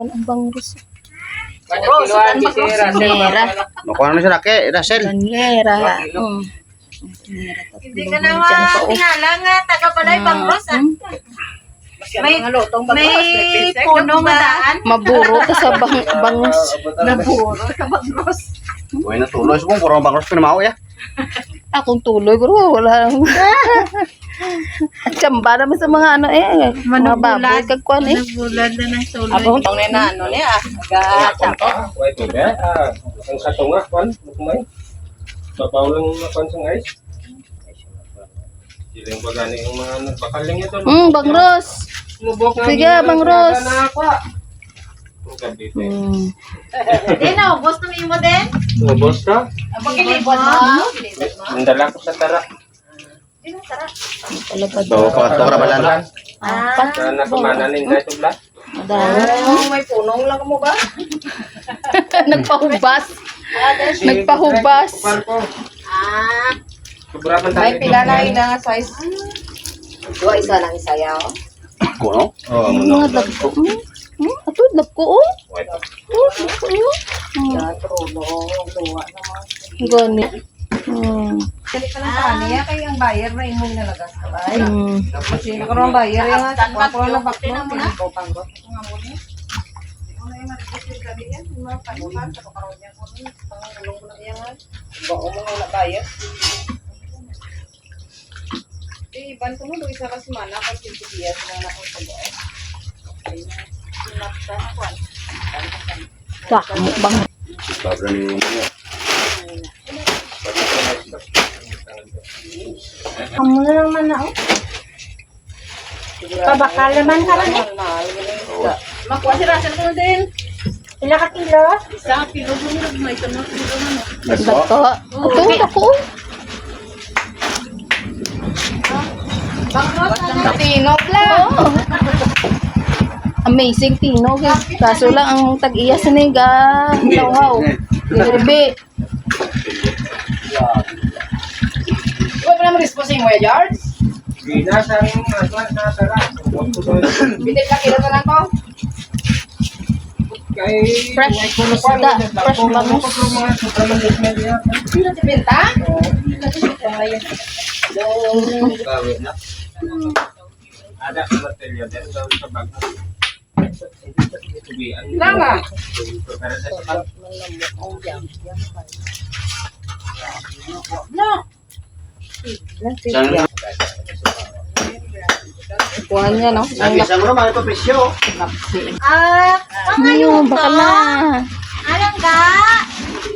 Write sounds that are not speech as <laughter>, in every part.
Ang bangus. Si Russell. Banyera. Makuha na siya laki, Russell. Kilo. Mm. Hindi ka na makinala nga, taga pala yung bangros. ah. May, may puno nga daan. Maburo ka sa bang bangus. <laughs> Naburo sa bangros. Uy, natuloy. Sumbong, kurang bangros pinamaw ya. Akong tuloy, bro. Wala. At <laughs> tsamba naman sa mga ano eh. Mga baboy kagkuan eh. Nabulad na ng suloy. Abong tong na ano niya. Aga. Wait, ito ba? Ah, ang katunga, kwan, kumay. Babaw lang kwan sa ice. Siling ba gani yung mga nagbakaling ito? Mm, bangros. Lubok nga Sige, Bang Ros. na ako, ah. Ang eh. Mm. Hindi na, ubos na mo din. Lubos ka? Pagkilibot mo. Ang dala ko sa tara. Palapad. So, pangatlo ka rabalan. Apat. Sa nakamananin na ito bla. Madami. may punong lang mo ba? Nagpahubas. Nagpahubas. Ah, Sobra man may pila na yun na size. Dua isa lang isayaw. Kuno? Oo, mga dagko. Hmm? Hmm? Ato, dagko oh. Oh, dagko oh. Hmm. Trulo, duwa naman. Gani. Hmm. Dali ka lang sa niya, kay ang buyer na imong nalagas ka ba? Hmm. Kasi nakaroon ang buyer yung nga, kung ako na baklo, pinagaw panggot. Iban ko mo, doon isa ka semana, kung pinipiyas na na akong pag-oe. Sinapsa na ko. Wah, mukbang. Babra ni mga. Amo na lang man na, oh. Pabakal naman ka rin, eh. Makuha si Russell ko din. Ilan ka kilo? Isang kilo mo nila, may tanong kilo na, no? Dagko. Ato, dagko oh. Tinog lang. Oh. Amazing tinog eh. Kaso lang ang tag-iyas na ga. Wow. Grabe. Naman disposing mo, George. Gina sa amin mga kwan sa tara. Bitin ka kilo na lang ko. Kay Fresh isda. Fresh bangus. na. Sino si Binta? Bawi na. Ada sa. Tubian. Lama. Para sa bag. No. Saan? Kuha niya no. Ang Nag-isa mo naman ito, presyo. Ah, mga Ayun, baka na. Alam ka?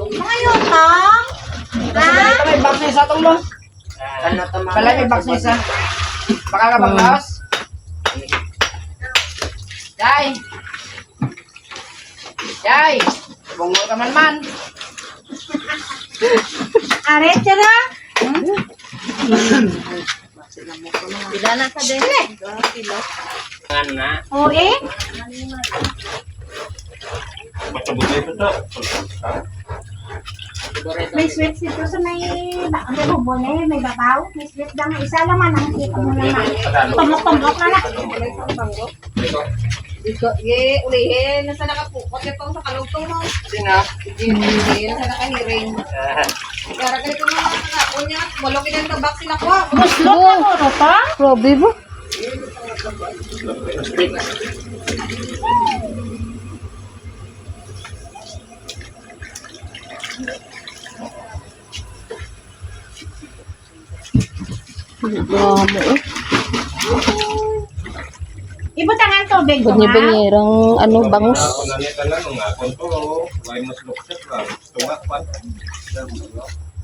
Mga yutong? Ha? may box na isa tong mo. Pala may box na isa. Baka ka bang laos? Yay! Yay! Bungol ka man man. Aret ka na? Ka din. Ngan na. Oo eh. Basta-basta ito to. May sweet dito sa may ang bubon eh, may babaw. May sweet lang. Isa naman ang kita mo naman. Tumok-tumok na na. Ito. Iko, ye, ulihin. Nasa nakapukot ito sa kalugtong mo. Sina. Hindi, nasa nakahiring. Kaya ka ito mga kakapon niya. Walo kinang tabak sila ko. Oh, grabe ba? Damo eh. Ibutangan tubig ko nga. Banya-banyerang ano, bangus. Ako na nito lang. Ang akon to. Why mas lukset lang. Tunga pa.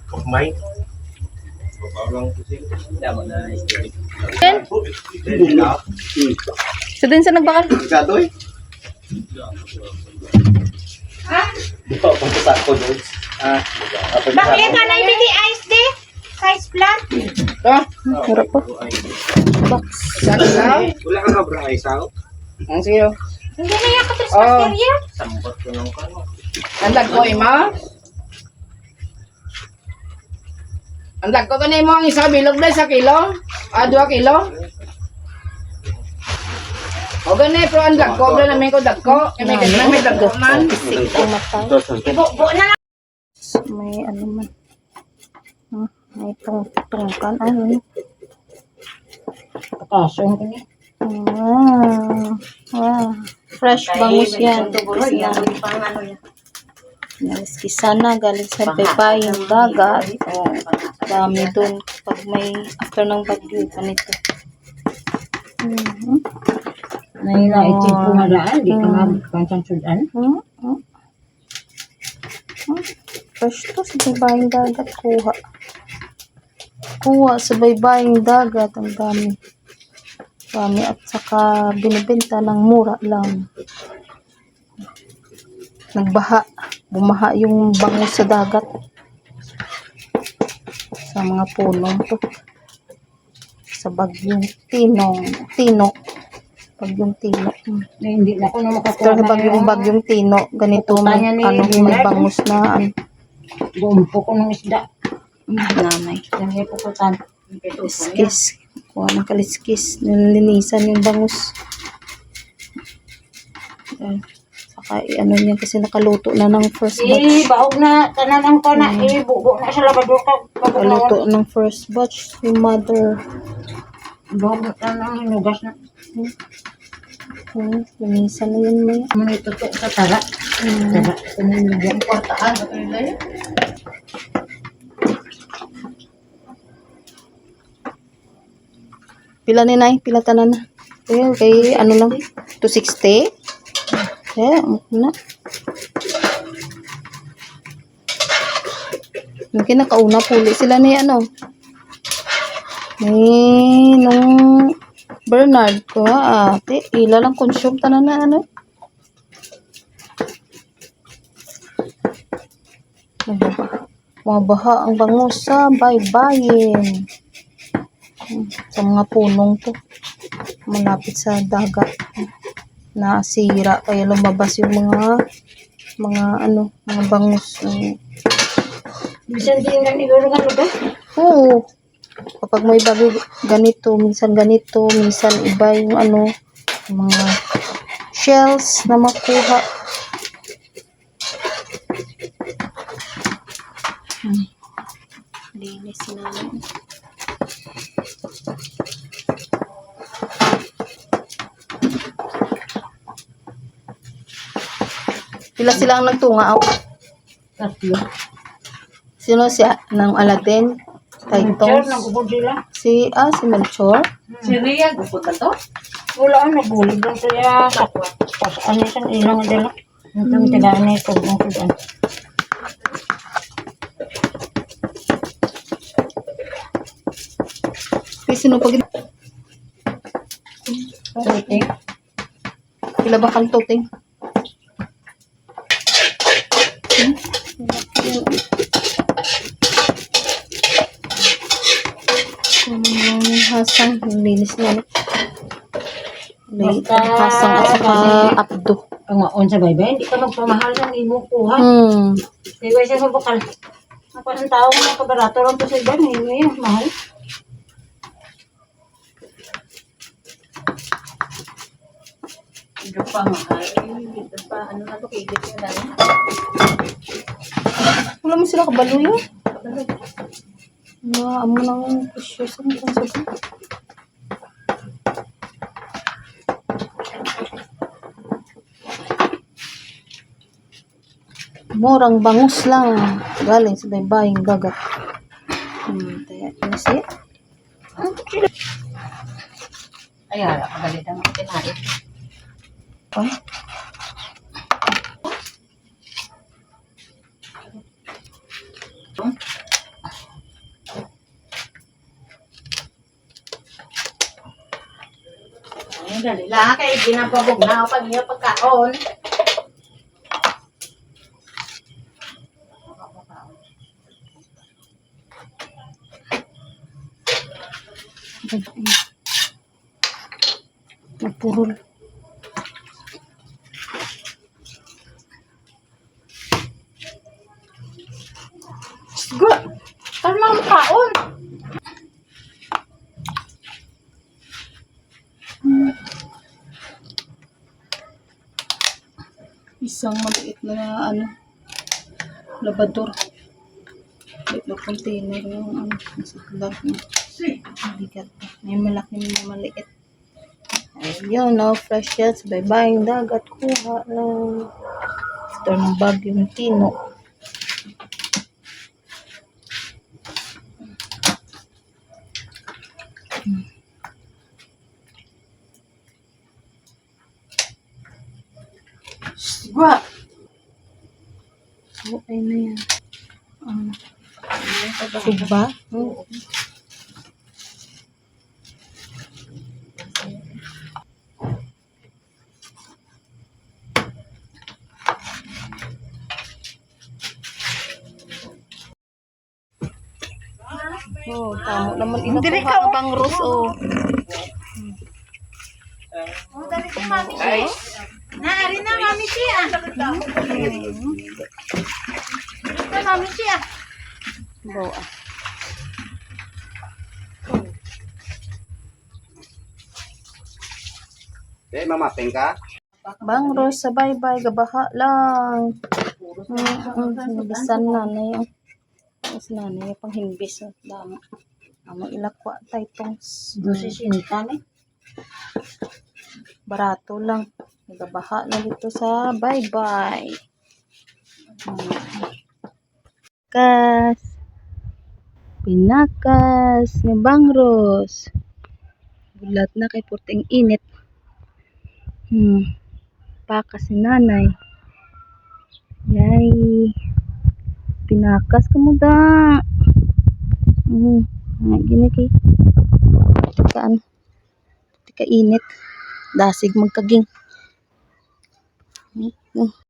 Kumay. Babaw lang na. Yan. Sa din sa nagbakal. Sigado eh. Dito, punta sa ako doon. Ah, Bakit ka na ibili ice di? Size plan? Ito. Harap pa. Box. Isa lang. Wala ka ka bra isaw? Ang siyo. Hindi na yung katris Oh. Sambot ko nung kano. Ang lag ko Ang lag ko kanay mo ang isa bilog na sa kilo. Ah, dua kilo. O ganun, pero ang dagko. Wala namin ko dagko. Eh, May ganun, may dagko man. Isik ko matay. Na lang. May ano man. Hmm, may tung tungkan. Ano? Kasong ko niya. Ah, ah. Fresh bangus yan. Pang ano yan. Naliskisa na galing sa paypayang dagat. Oh, dami dun pag may after ng bagyo ganito. Mhm. Nahila, itik ko nga daan. Di ka nga kansang sudan. Hmm? Hmm? Hmm? Fresh to sa baybaying dagat. Kuha. Kuha sa baybaying dagat. Ang dami. Dami at saka binibenta ng mura lang. Nagbaha. Bumaha yung bangus sa dagat. Sa mga punong to. Sa bagyong tinong. Tino. Bagyong tino. Hmm. Na hindi na ako na makakuha bagyong bagyong tino, ganito may, ni ano, may bangus na ano, Gumpo ko ng isda. nanay. Yan yung puputan. Kiskis. Kuha ng kaliskis. Nilinisan yung bangus. Ayan. I- ano niya kasi nakaluto na ng first Eh, batch. baog na, tanan ko na, eh, bubo na sa labador ka. Nakaluto ng first batch. Yung mother. Baog na, tanan, hinugas na. Hmm, linisan na yun may. Ano ito to, sa tara. Tara, sa nilagyan. Portaan, ito nila yun. Pila ni Nay? Pila tanan na? Okay, okay, ano lang? 260? Eh, ano na. Yung kinakauna puli sila ni ano? Ni nung Bernard ko ate. Ila lang consume tanan na ano? Nababaha. Mabaha ang bangus sa baybayin. Sa mga punong to. Malapit sa dagat. Nasira kaya lumabas yung mga mga ano, mga bangus. ng Bisan din nga siguro nga lugar. Oo. Kapag may bagyo ganito, minsan ganito, minsan iba yung ano, yung mga shells na makuha. Hmm. Linis na lang. Sila sila ang nagtunga. oh. Tatlo. Sino siya? Ng Aladdin? Sir, Titong? nagubod sila. Si, ah, si Melchor? Si Rhea, gupot ka to? Wala, nagbulig lang siya. Pasaan niya sa ilang dala. Itong tigaan na ito, ang sudan. Si sino pag. Pila ba kang toting? Hmm, hasang, linis na. no? Basta- hasang at saka abdo. Pangaon sa baybay, hindi ka magpamahal ng imong kuha. Hmm. Ba siya mabukal? Ako ang tao nga pabarato lang po sa iba, hindi yun, mahal. Ito pa mahal. Ito pa, ano na to, kigit yung dami. Wala mo sila kabaluyo. Na, amo nang sa mga sa Murang bangus lang. Galing sa baybaying dagat. Hmm, kaya siya. Ay, hala, pagalit ang kinain. Ay, dali lang, kaya ginapabog na pag niya pagkaon. Tama ang kaon. Isang maliit na ano, labador. Maliit na container yung ano, nasa loob niya. Bigat. May malaki may maliit. Ayun, no, fresh shots. Bye-bye, yung dagat. Kuha lang. Ito ng bagyong tino. Gwa! Okay na yan. Um, Suba? Hmm. Oh, tamo naman ina Dili kuha ka bang Ros, oh. Naari na, mami siya. Ito, mami. Go, ah. Eh, mamapeng ka? Bang Ros, sa bye-bye, gabaha lang. Mm, mm, hinibisan na na yung Mas na na yung panghimbis. oh. Damo. Amo ilakwa tayo itong Dosi sinta ni. barato lang. Nagabaha na dito sa bye-bye. Kas. Pinakas ni Bang Ros. Bulat na kay puting init. Hmm. Pakas si nanay. Yay. Pinakas ka mo da. Hmm. Gini kay. Tika ano. Tika init. Dasig magkaging. Hmm.